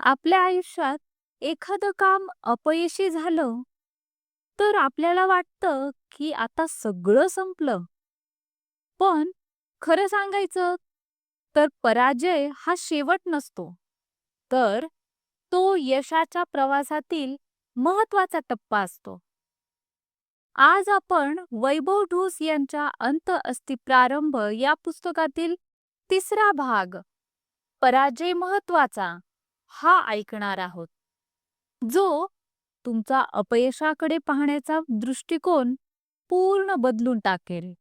आपल्या आयुष्यात एखादं काम अपयशी झालं, तर आपल्याला वाटतं की आता सगळं संपलं. पण खरं सांगायचं तर पराजय हा शेवट नसतो, तर तो यशाच्या प्रवासातील महत्त्वाचा टप्पा असतो. आज आपण वैभव ढोस यांच्या अंत अस्ति प्रारंभ या पुस्तकातील तिसरा भाग पराजय महत्त्वाचा हा ऐकणार आहोत. जो तुमचा अपयशाकडे पाहण्याचा दृष्टिकोन पूर्ण बदलून टाकेल.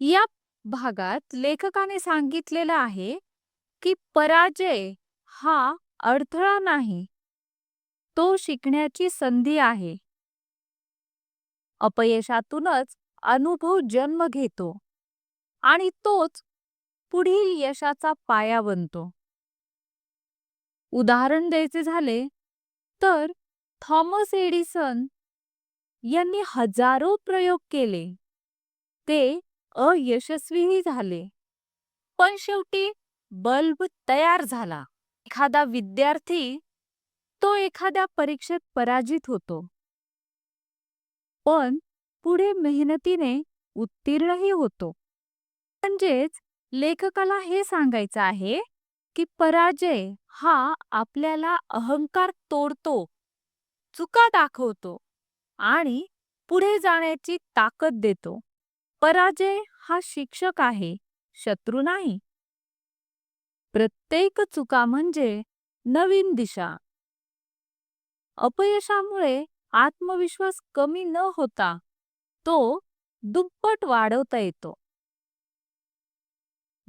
या भागात लेखकाने सांगितलेलं आहे की पराजय हा अडथळा नाही तो शिकण्याची संधी आहे. अपयशातूनच अनुभव जन्म घेतो आणि तोच पुढील यशाचा पाया बनतो. उदाहरण द्यायचे झाले तर थॉमस एडिसन यांनी हजारो प्रयोग केले. ते अयशस्वीही झाले. पण शेवटी बल्ब तयार झाला. एखादा विद्यार्थी तो एखाद्या परीक्षेत पराजित होतो. पण पुढे मेहनतीने उत्तीर्णही होतो. म्हणजेच लेखकाला हे सांगायचं आहे की पराजय हा आपल्याला अहंकार तोडतो चुका दाखवतो आणि पुढे जाण्याची ताकद देतो. पराजय हा शिक्षक आहे शत्रू नाही. प्रत्येक चुका म्हणजे नवीन दिशा. अपयशामुळे आत्मविश्वास कमी न होता तो दुप्पट वाढवता येतो.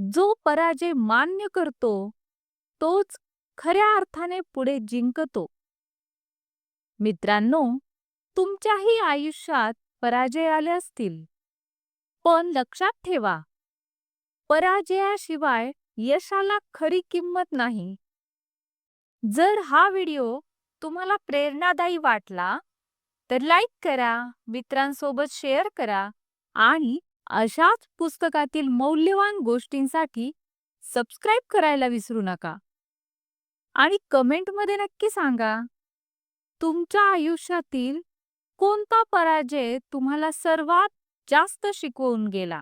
जो पराजय मान्य करतो तोच खऱ्या अर्थाने पुढे जिंकतो. मित्रांनो तुमच्याही आयुष्यात पराजय आले असतील. पण लक्षात ठेवा पराजयाशिवाय यशाला खरी किंमत नाही. जर हा व्हिडिओ तुम्हाला प्रेरणादायी वाटला तर लाईक करा मित्रांसोबत शेअर करा आणि अशाच पुस्तकातील मौल्यवान गोष्टींसाठी सबस्क्राईब करायला विसरू नका. आणि कमेंटमध्ये नक्की सांगा तुमच्या आयुष्यातील कोणता पराजय तुम्हाला सर्वात जास्त शिकवून गेला?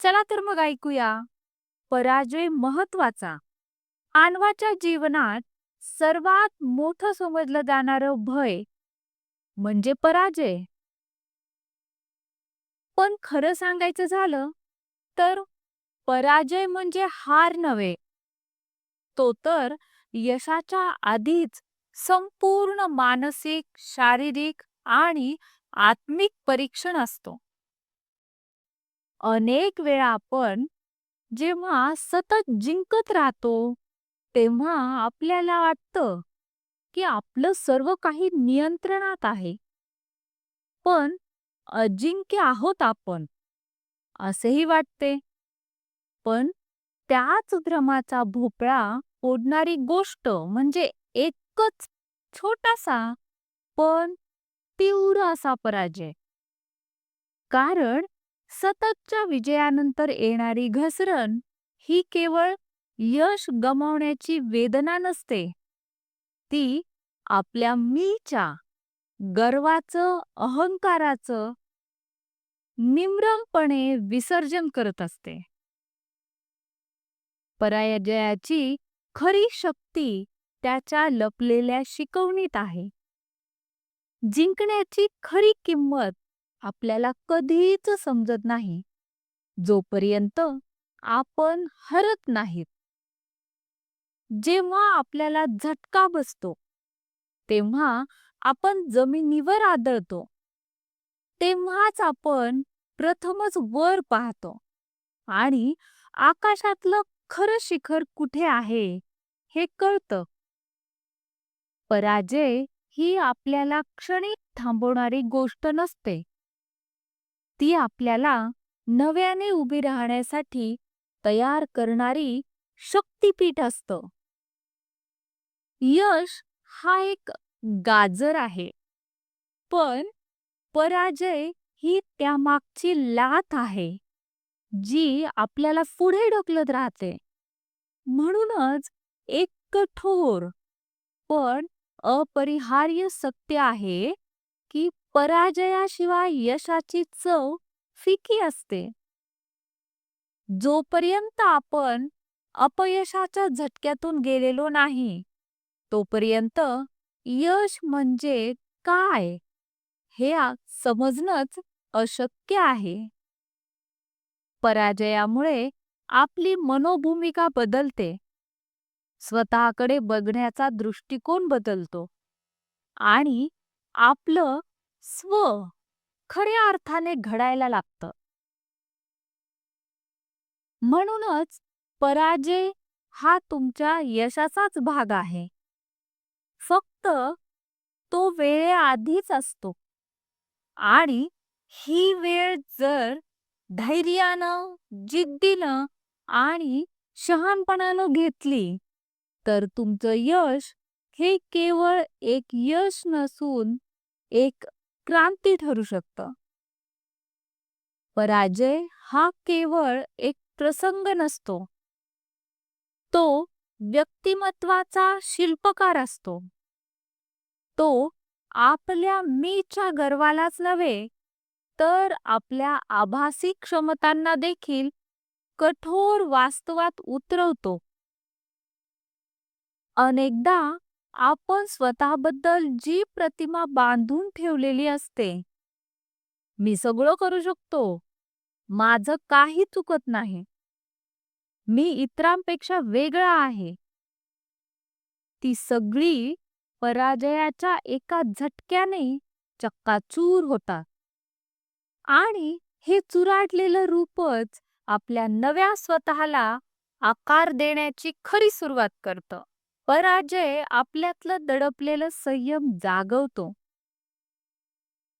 चला तर मग ऐकूया. पराजय महत्त्वाचा मानवाच्या जीवनात सर्वात मोठं समजलं जाणारं भय म्हणजे पराजय. पण खरं सांगायचं झालं तर पराजय म्हणजे हार नव्हे. तो तर यशाच्या आधीच संपूर्ण मानसिक शारीरिक आणि आत्मिक परीक्षण असतो. अनेक वेळा आपण जेव्हा सतत जिंकत राहतो तेव्हा आपल्याला वाटतं की आपलं सर्व काही नियंत्रणात आहे. पण अजिंक्य आहोत आपण. असेही वाटते. पण त्याच भ्रमाचा भोपळा ओढणारी गोष्ट म्हणजे एकच छोटासा पण तीव्र असा पराजय. कारण सततच्या विजयानंतर येणारी घसरण ही केवळ यश गमावण्याची वेदना नसते. ती आपल्या मीच्या गर्वाचं अहंकाराचं निम्रमपणे विसर्जन करत असते. पराजयाची खरी शक्ती त्याच्या लपलेल्या शिकवणीत आहे. जिंकण्याची खरी किंमत आपल्याला कधीच समजत नाही जोपर्यंत आपण हरत नाहीत. जेव्हा आपल्याला झटका बसतो तेव्हा आपण जमिनीवर आदळतो. तेव्हाच आपण प्रथमच वर पाहतो. आणि आकाशातलं खरं शिखर कुठे आहे हे कळतं. पराजय ही आपल्याला क्षणिक थांबवणारी गोष्ट नसते. ती आपल्याला नव्याने उभी राहण्यासाठी तयार करणारी शक्तीपीठ असतं. यश हा एक गाजर आहे. पण पराजय ही त्यामागची लात आहे जी आपल्याला पुढे ढकलत राहते. म्हणूनच एक कठोर पण अपरिहार्य सत्य आहे की पराजयाशिवाय यशाची चव फिकी असते. जोपर्यंत आपण अपयशाच्या झटक्यातून गेलेलो नाही तोपर्यंत यश म्हणजे काय हे समजणंच अशक्य आहे. पराजयामुळे आपली मनोभूमिका बदलते. स्वतःकडे बघण्याचा दृष्टिकोन बदलतो. आणि आपलं स्व खऱ्या अर्थाने घडायला लागतं. म्हणूनच पराजय हा तुमच्या यशाचाच भाग आहे. फक्त तो वेळेआधीच असतो. आणि ही वेळ जर धैर्यानं जिद्दीनं आणि शहाणपणानं घेतली तर तुमचं यश हे केवळ एक यश नसून एक क्रांती ठरू शकतं. पराजय हा केवळ एक प्रसंग नसतो. तो व्यक्तिमत्वाचा शिल्पकार असतो. तो आपल्या मीच्या गर्वालाच नव्हे तर आपल्या आभासी क्षमतांना देखील कठोर वास्तवात उतरवतो. अनेकदा आपण स्वतःबद्दल जी प्रतिमा बांधून ठेवलेली असते मी सगळं करू शकतो. माझं काही चुकत नाही. मी इतरांपेक्षा वेगळा आहे. ती सगळी पराजयाच्या एका झटक्याने चक्काचूर होतात. आणि हे चुराटलेलं रूपच आपल्या नव्या स्वतःला आकार देण्याची खरी सुरुवात करतं. पराजय आपल्यातलं दडपलेलं संयम जागवतो.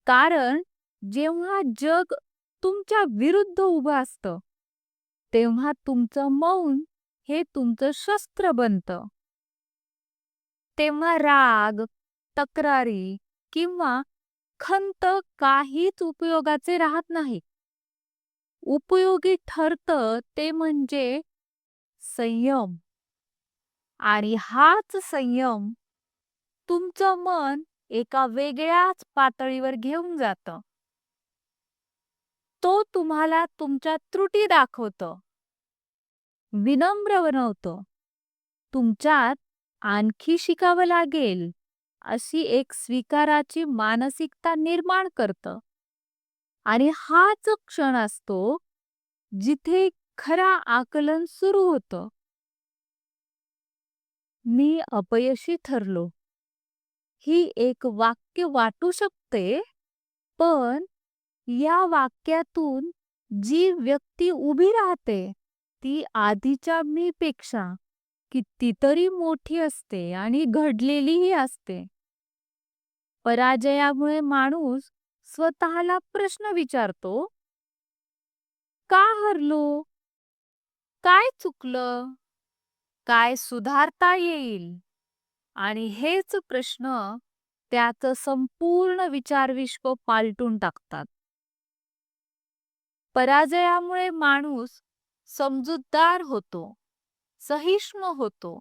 कारण जेव्हा जग तुमच्या विरुद्ध उभं असतं तेव्हा तुमचं मौन हे तुमचं शस्त्र बनतं. तेव्हा राग तक्रारी किंवा खंत काहीच उपयोगाचे राहत नाही. उपयोगी ठरतं ते म्हणजे संयम. आणि हाच संयम तुमचं मन एका वेगळ्याच पातळीवर घेऊन जातं. तो तुम्हाला तुमच्या त्रुटी दाखवतो. विनम्र बनवतो. तुमच्यात आणखी शिकावं लागेल. अशी एक स्वीकाराची मानसिकता निर्माण करतं. आणि हाच क्षण असतो जिथे खरा आकलन सुरू होतं. मी अपयशी ठरलो. ही एक वाक्य वाटू शकते पण या वाक्यातून जी व्यक्ती उभी राहते ती आधीच्या मी पेक्षा कितीतरी मोठी असते आणि घडलेलीही असते. पराजयामुळे माणूस स्वतःला प्रश्न विचारतो का हरलो? काय चुकलं? काय सुधारता येईल? आणि हेच प्रश्न त्याचं संपूर्ण विचारविश्व पालटून टाकतात. पराजयामुळे माणूस समजूतदार होतो. सहिष्णू होतो.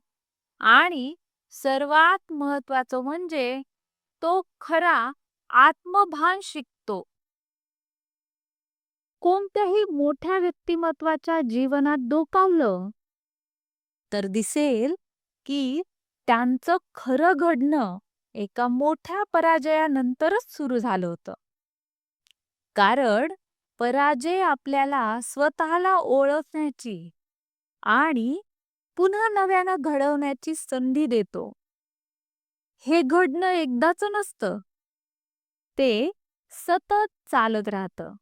आणि सर्वात महत्वाचं म्हणजे तो खरा आत्मभान शिकतो. कोणत्याही मोठ्या व्यक्तिमत्वाच्या जीवनात डोकावलं तर दिसेल की त्यांचं खरं घडणं एका मोठ्या पराजयानंतरच सुरू झालं होतं. कारण पराजय आपल्याला स्वतःला ओळखण्याची आणि पुन्हा नव्यानं घडवण्याची संधी देतो. हे घडणं एकदाच नसतं. ते सतत चालत राहतं.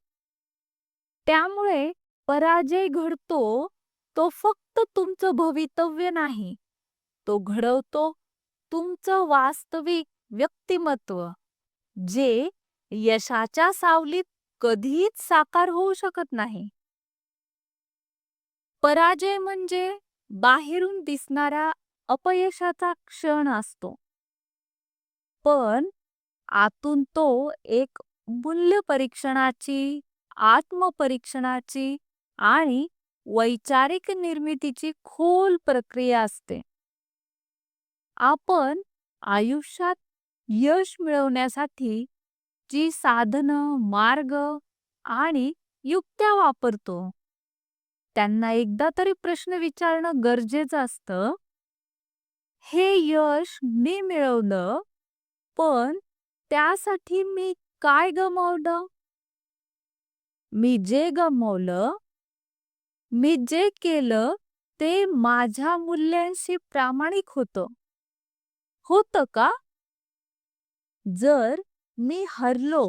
त्यामुळे पराजय घडतो तो फक्त तुमचं भवितव्य नाही. तो घडवतो तुमचं वास्तविक व्यक्तिमत्व जे यशाच्या सावलीत कधीच साकार होऊ शकत नाही. पराजय म्हणजे बाहेरून दिसणारा अपयशाचा क्षण असतो. पण आतून तो एक मूल्य परीक्षणाची आत्मपरीक्षणाची आणि वैचारिक निर्मितीची खोल प्रक्रिया असते. आपण आयुष्यात यश मिळवण्यासाठी जी साधनं मार्ग आणि युक्त्या वापरतो त्यांना एकदा तरी प्रश्न विचारणं गरजेचं असतं. हे यश मी मिळवलं पण त्यासाठी मी काय गमावलं? मी जे गमावलं मी जे केलं ते माझ्या मूल्यांशी प्रामाणिक होतं. होतं का? जर मी हरलो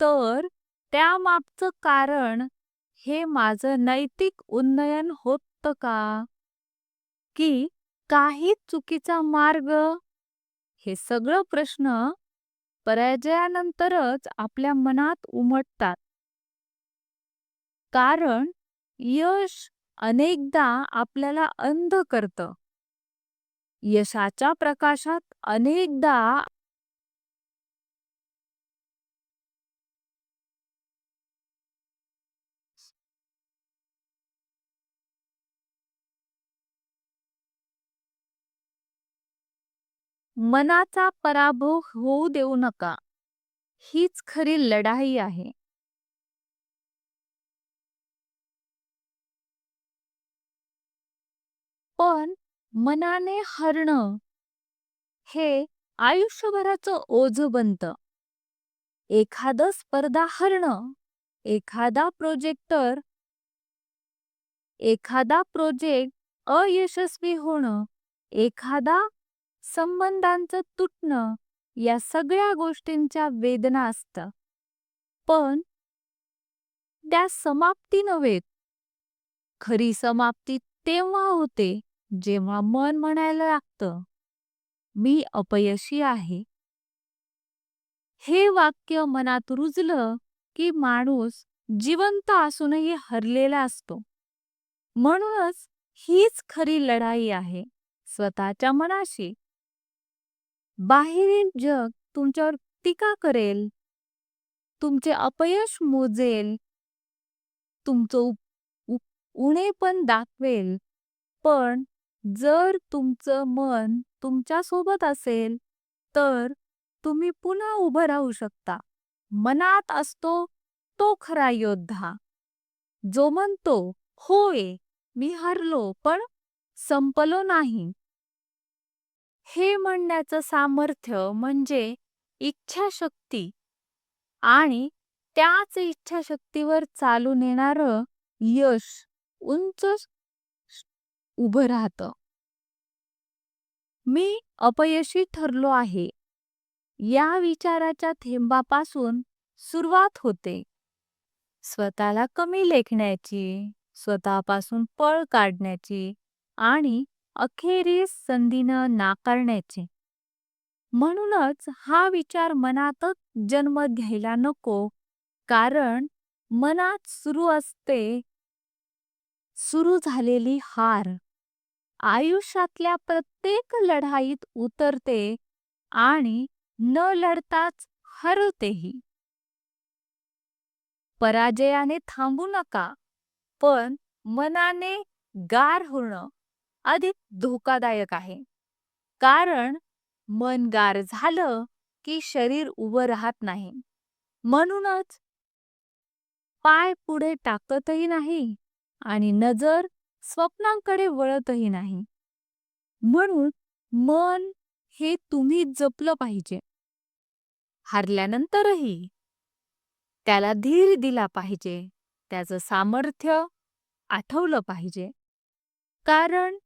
तर त्या मापचं कारण हे माझं नैतिक उन्नयन होतं का? की काही चुकीचा मार्ग? हे सगळं प्रश्न पराजयानंतरच आपल्या मनात उमटतात. कारण यश अनेकदा आपल्याला अंध करतं. यशाच्या प्रकाशात अनेकदा मनाचा पराभव होऊ देऊ नका. हीच खरी लढाई आहे. पण मनाने हरणं हे आयुष्यभराचं ओझ बनतं. एखादं स्पर्धा हरणं एखादा प्रोजेक्टर एखादा प्रोजेक्ट अयशस्वी होणं एखादा संबंधांचं तुटणं या सगळ्या गोष्टींच्या वेदना असतात पण त्या समाप्ती नव्हेत खरी समाप्ती तेव्हा होते जेव्हा मन म्हणायला लागतं मी अपयशी आहे. हे वाक्य मनात रुजलं की माणूस जिवंत असूनही हरलेला असतो. म्हणूनच हीच खरी लढाई आहे स्वतःच्या मनाशी. बाहेरील जग तुमच्यावर टीका करेल. तुमचे अपयश मोजेल. तुमचं उप उणे पण दाखवेल. पण जर तुमचं मन तुमच्यासोबत असेल तर तुम्ही पुन्हा उभं राहू शकता. मनात असतो तो खरा योद्धा. जो म्हणतो होय मी हरलो पण संपलो नाही. हे म्हणण्याचं सामर्थ्य म्हणजे इच्छाशक्ती. आणि त्याच इच्छाशक्तीवर चालून येणारं यश उंच उभं राहतं. मी अपयशी ठरलो आहे. या विचाराच्या थेंबापासून सुरुवात होते. स्वतःला कमी लेखण्याची स्वतःपासून पळ काढण्याची आणि अखेरीस संधीनं नाकारण्याचे. म्हणूनच हा विचार मनातच जन्म घ्यायला नको कारण मनात सुरू असते सुरू झालेली हार. आयुष्यातल्या प्रत्येक लढाईत उतरते आणि न लढताच हरवतेही पराजयाने थांबू नका पण मनाने गार होणं अधिक धोकादायक आहे. कारण मन गार झालं की शरीर उभं राहत नाही. म्हणूनच पाय पुढे टाकतही नाही आणि नजर स्वप्नांकडे वळतही नाही. म्हणून मन हे तुम्ही जपलं पाहिजे. हरल्यानंतरही त्याला धीर दिला पाहिजे. त्याचं सामर्थ्य आठवलं पाहिजे. कारण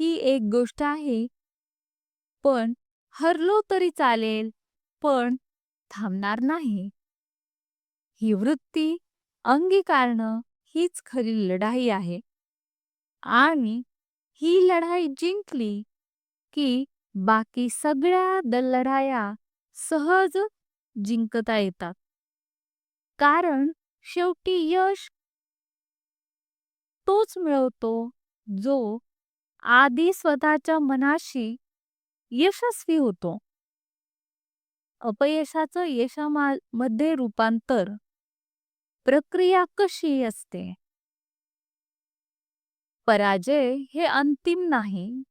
ही एक गोष्ट आहे. पण हरलो तरी चालेल पण थांबणार नाही. ही वृत्ती अंगीकारणं हीच खरी लढाई आहे. आणि ही लढाई जिंकली की बाकी सगळ्या दलढाया लढाया सहज जिंकता येतात. कारण शेवटी यश तोच मिळवतो जो आधी स्वतःच्या मनाशी यशस्वी होतो. अपयशाचं यशामध्ये रूपांतर प्रक्रिया कशी असते? पराजय हे अंतिम नाही.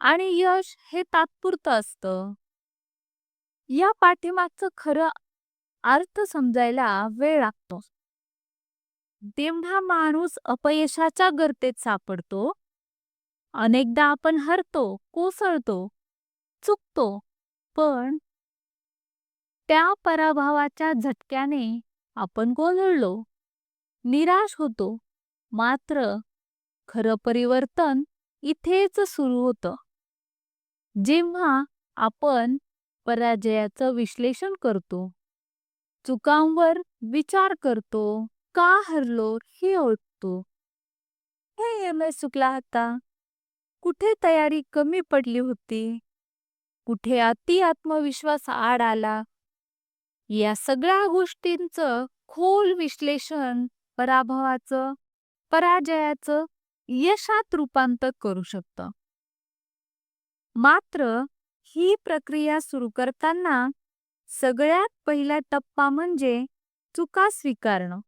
आणि यश हे तात्पुरतं असतं. या पाठीमागचं खरं अर्थ समजायला वेळ लागतो. तेव्हा माणूस अपयशाच्या गर्तेत सापडतो अनेकदा आपण हरतो कोसळतो चुकतो पण त्या पराभवाच्या झटक्याने आपण गोंधळलो निराश होतो. मात्र खरं परिवर्तन इथेच सुरू होतं. जेव्हा आपण पराजयाचं विश्लेषण करतो चुकांवर विचार करतो का हरलो हे ओळखतो. हे एम चुकला होता. कुठे तयारी कमी पडली होती? कुठे अति आत्मविश्वास आड आला? या सगळ्या गोष्टींचं खोल विश्लेषण पराभवाचं पराजयाचं यशात रूपांतर करू शकतं. मात्र ही प्रक्रिया सुरू करताना सगळ्यात पहिला टप्पा म्हणजे चुका स्वीकारणं.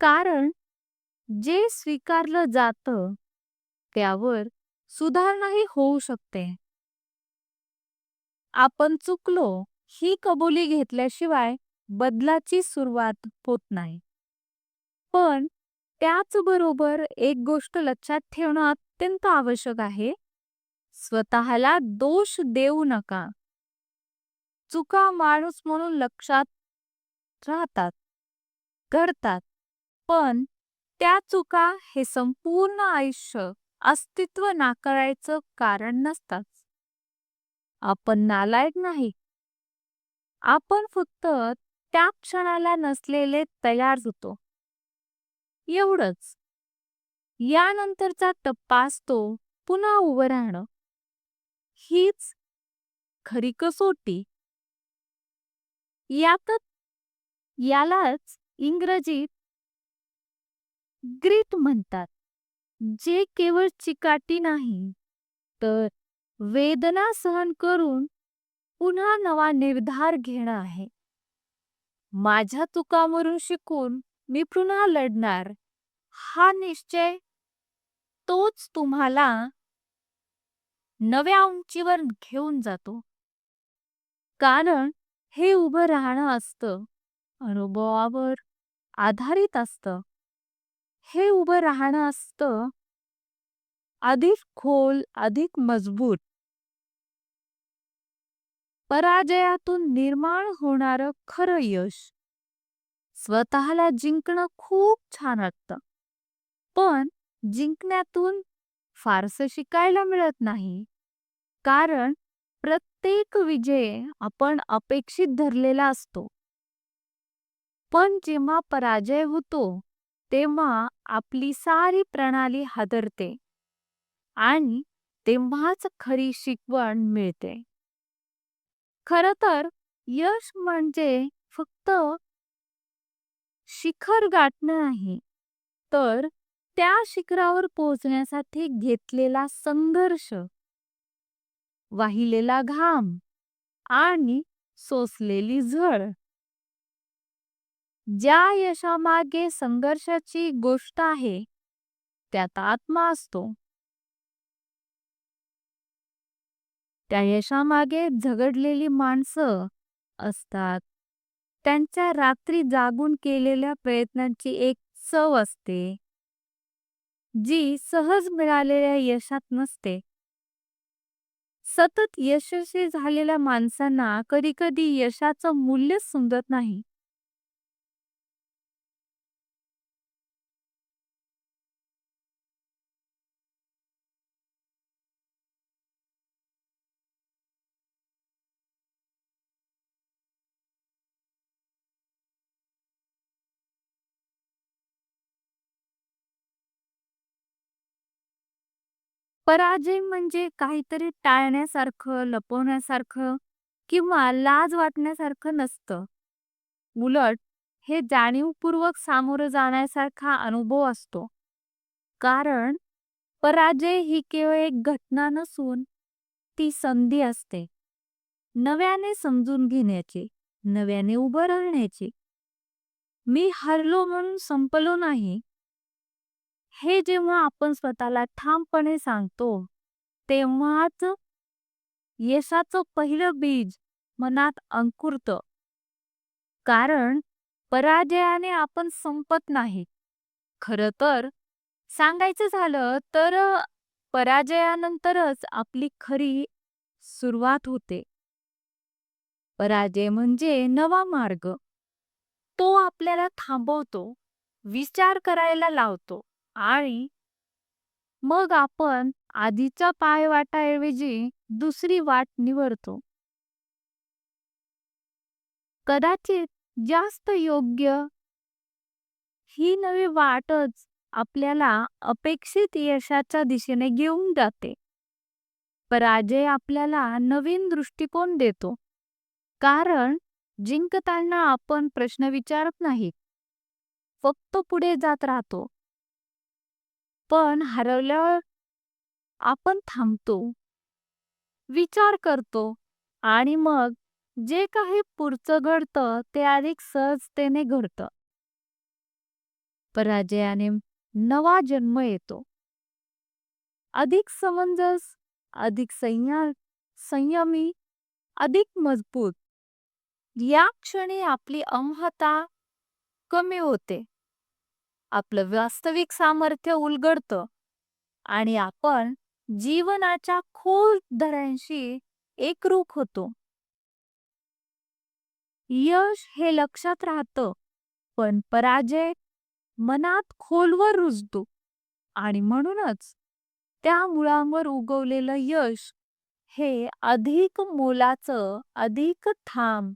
कारण जे स्वीकारलं जातं त्यावर सुधारणाही होऊ शकते. आपण चुकलो ही कबुली घेतल्याशिवाय बदलाची सुरुवात होत नाही. पण त्याचबरोबर एक गोष्ट लक्षात ठेवणं अत्यंत आवश्यक आहे. स्वतःला दोष देऊ नका. चुका माणूस म्हणून लक्षात राहतात करतात पण त्या चुका हे संपूर्ण आयुष्य अस्तित्व नाकारायचं कारण नसतात आपण नालायक नाही. आपण फक्त त्या क्षणाला नसलेले तयार होतो. एवढंच. यानंतरचा टप्पा असतो पुन्हा उभं राहणं. हीच खरी कसोटी. यातच यालाच इंग्रजीत ग्रीट म्हणतात. जे केवळ चिकाटी नाही तर वेदना सहन करून पुन्हा नवा निर्धार घेणं आहे. माझ्या तुकामरून शिकून मी पुन्हा लढणार हा निश्चय तोच तुम्हाला नव्या उंचीवर घेऊन जातो. कारण हे उभं राहणं असतं अनुभवावर आधारित असतं. हे उभं राहणं असतं. अधिक खोल अधिक मजबूत. पराजयातून निर्माण होणारं खरं यश. स्वतःला जिंकणं खूप छान वाटतं. पण जिंकण्यातून फारसं शिकायला मिळत नाही. कारण प्रत्येक विजय आपण अपेक्षित धरलेला असतो. पण जेव्हा पराजय होतो तेव्हा आपली सारी प्रणाली हादरते आणि तेव्हाच खरी शिकवण मिळते. खर तर यश म्हणजे फक्त शिखर गाठणं नाही तर त्या शिखरावर पोहोचण्यासाठी घेतलेला संघर्ष वाहिलेला घाम आणि सोसलेली झळ. ज्या यशामागे संघर्षाची गोष्ट आहे त्यात आत्मा असतो. त्या यशामागे झगडलेली माणसं असतात. त्यांच्या रात्री जागून केलेल्या प्रयत्नांची एक चव असते जी सहज मिळालेल्या यशात नसते. सतत यशस्वी झालेल्या माणसांना कधी कधी यशाचं मूल्यच समजत नाही. पराजय म्हणजे काहीतरी टाळण्यासारखं लपवण्यासारखं किंवा लाज वाटण्यासारखं नसतं. उलट हे जाणीवपूर्वक सामोरं जाण्यासारखा अनुभव असतो. कारण पराजय ही केवळ एक घटना नसून ती संधी असते. नव्याने समजून घेण्याची नव्याने उभं राहण्याची. मी हरलो म्हणून संपलो नाही. हे जेव्हा आपण स्वतःला ठामपणे सांगतो तेव्हाच यशाचं पहिलं बीज मनात अंकुरतं. कारण पराजयाने आपण संपत नाही. खरं तर सांगायचं झालं तर पराजयानंतरच आपली खरी सुरुवात होते. पराजय म्हणजे नवा मार्ग. तो आपल्याला थांबवतो विचार करायला लावतो. आणि मग आपण आधीच्या पायवाटाऐवजी दुसरी वाट निवडतो. कदाचित जास्त योग्य ही नवी वाटच आपल्याला अपेक्षित यशाच्या दिशेने घेऊन जाते. पराजय आपल्याला नवीन दृष्टिकोन देतो. कारण जिंकताना आपण प्रश्न विचारत नाही. फक्त पुढे जात राहतो. पण हरवल्यावर आपण थांबतो विचार करतो आणि मग जे काही पुढचं घडतं ते अधिक सहजतेने घडतं. पराजयाने नवा जन्म येतो. अधिक समंजस अधिक संयम संयमी अधिक मजबूत. या क्षणी आपली अमहता कमी होते. आपलं वास्तविक सामर्थ्य उलगडतं. आणि आपण जीवनाच्या खोल दऱ्यांशी एकरूप होतो. यश हे लक्षात राहतं पण पराजय मनात खोलवर रुजतो. आणि म्हणूनच त्या मुळांवर उगवलेलं यश हे अधिक मोलाचं अधिक थांब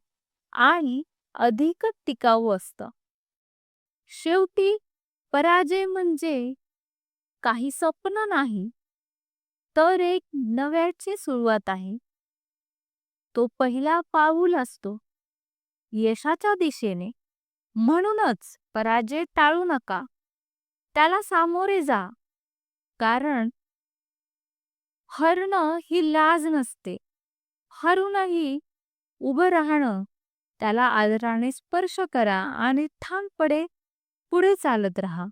आणि अधिक टिकाऊ असतं. शेवटी पराजय म्हणजे काही स्वप्न नाही तर एक नव्याची सुरुवात आहे. तो पहिला पाऊल असतो यशाच्या दिशेने. म्हणूनच पराजय टाळू नका. त्याला सामोरे जा. कारण हरणं ही लाज नसते. हरूनही उभं राहणं त्याला आदराने स्पर्श करा आणि ठामपणे पुढे चालत राहा.